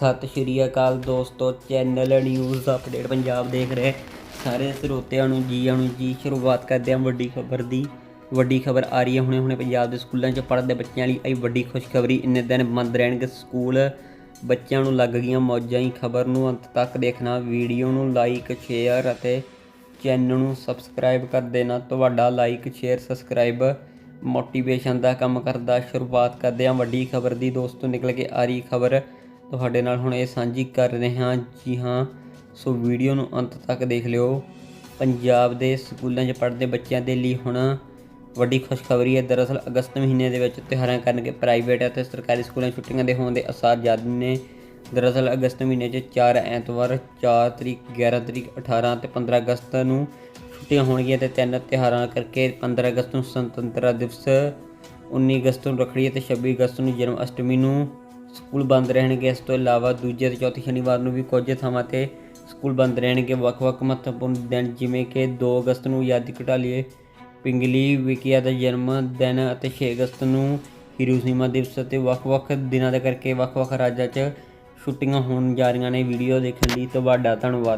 ਸਤਿ ਸ਼੍ਰੀ ਅਕਾਲ ਦੋਸਤੋ, channel news update Punjab ਦੇਖ ਰਹੇ। ਸਾਰੇ ਸਰੋਤਿਆਂ ਨੂੰ ਜੀ ਆਇਆਂ ਨੂੰ ਜੀ ਸ਼ੁਰੂਆਤ ਕਰਦੇ ਹਾਂ ਵੱਡੀ ਖਬਰ ਦੀ। ਵੱਡੀ ਖਬਰ ਆ ਰਹੀ ਹੈ ਹੁਣੇ ਹੁਣੇ ਪੰਜਾਬ ਦੇ ਸਕੂਲਾਂ 'ਚ ਪੜ੍ਹਦੇ ਬੱਚਿਆਂ ਲਈ ਆਈ ਵੱਡੀ ਖੁਸ਼ਖਬਰੀ। ਇੰਨੇ ਦਿਨ ਬੰਦ ਰਹਿਣਗੇ ਸਕੂਲ, ਬੱਚਿਆਂ ਨੂੰ ਲੱਗ ਗਈਆਂ ਮੌਜਾਂ। ਹੀ ਖਬਰ ਨੂੰ ਅੰਤ ਤੱਕ ਦੇਖਣਾ, ਵੀਡੀਓ ਨੂੰ ਲਾਈਕ ਸ਼ੇਅਰ ਅਤੇ ਚੈਨਲ ਨੂੰ ਸਬਸਕ੍ਰਾਈਬ ਕਰ ਦੇਣਾ। ਤੁਹਾਡਾ ਲਾਈਕ ਸ਼ੇਅਰ ਸਬਸਕ੍ਰਾਈਬ ਮੋਟੀਵੇਸ਼ਨ ਦਾ ਕੰਮ ਕਰਦਾ। ਸ਼ੁਰੂਆਤ ਕਰਦੇ ਹਾਂ ਵੱਡੀ ਖਬਰ ਦੀ। ਦੋਸਤੋ, ਨਿਕਲ ਕੇ ਆ ਰਹੀ ਖਬਰ ਤੁਹਾਡੇ ਨਾਲ ਹੁਣ ਇਹ ਸਾਂਝੀ ਕਰ ਰਹੇ ਹਾਂ ਜੀ ਹਾਂ। ਸੋ ਵੀਡੀਓ ਨੂੰ ਅੰਤ ਤੱਕ ਦੇਖ ਲਿਓ। ਪੰਜਾਬ ਦੇ ਸਕੂਲਾਂ 'ਚ ਪੜ੍ਹਦੇ ਬੱਚਿਆਂ ਦੇ ਲਈ ਹੁਣ ਵੱਡੀ ਖੁਸ਼ਖਬਰੀ ਹੈ। ਦਰਅਸਲ ਅਗਸਤ ਮਹੀਨੇ ਦੇ ਵਿੱਚ ਤਿਉਹਾਰਾਂ ਕਰਕੇ ਪ੍ਰਾਈਵੇਟ ਅਤੇ ਸਰਕਾਰੀ ਸਕੂਲਾਂ ਛੁੱਟੀਆਂ ਦੇ ਹੋਣ ਦੇ ਅਸਾਰ ਜ਼ਿਆਦਾ ਨੇ। ਦਰਅਸਲ ਅਗਸਤ ਮਹੀਨੇ 'ਚ 4 ਐਤਵਾਰ 4 ਤਰੀਕ 11 ਤਰੀਕ 18 ਤੇ 15 ਅਗਸਤ ਨੂੰ ਛੁੱਟੀਆਂ ਹੋਣਗੀਆਂ ਤੇ ਤਿੰਨ ਤਿਉਹਾਰਾਂ ਕਰਕੇ 15 ਅਗਸਤ ਨੂੰ ਸੁਤੰਤਰਤਾ ਦਿਵਸ 19 ਅਗਸਤ ਨੂੰ ਰੱਖੜੀ ਅਤੇ 26 ਅਗਸਤ ਨੂੰ ਜਨਮ ਅਸ਼ਟਮੀ ਨੂੰ ਸਕੂਲ ਬੰਦ ਰਹਿਣਗੇ। ਇਸ ਤੋਂ ਇਲਾਵਾ ਦੂਜੇ ਤੇ ਚੌਥੇ ਸ਼ਨੀਵਾਰ ਨੂੰ ਵੀ ਕੁਝ ਥਾਵਾਂ ਤੇ ਸਕੂਲ ਬੰਦ ਰਹਿਣਗੇ। ਵੱਖ-ਵੱਖ ਮਹੱਤਵਪੂਰਨ ਦਿਨ ਜਿਵੇਂ ਕਿ 2 ਅਗਸਤ ਨੂੰ ਆਜ਼ਾਦੀ ਘਟਾਲੀਏ ਪਿੰਗਲੀ ਵਿਕਿਆ ਦਾ ਜਨਮ ਦਿਨ ਅਤੇ 6 ਅਗਸਤ ਨੂੰ ਹੀਰੋਸ਼ੀਮਾ ਦਿਵਸ ਅਤੇ ਵੱਖ-ਵੱਖ ਦਿਨਾਂ ਦੇ ਕਰਕੇ ਵੱਖ-ਵੱਖ ਰਾਜਾਂ 'ਚ ਛੁੱਟੀਆਂ ਹੋਣ ਜਾ ਰਹੀਆਂ ਨੇ। ਵੀਡੀਓ ਦੇਖਣ ਲਈ ਤੁਹਾਡਾ ਧੰਨਵਾਦ।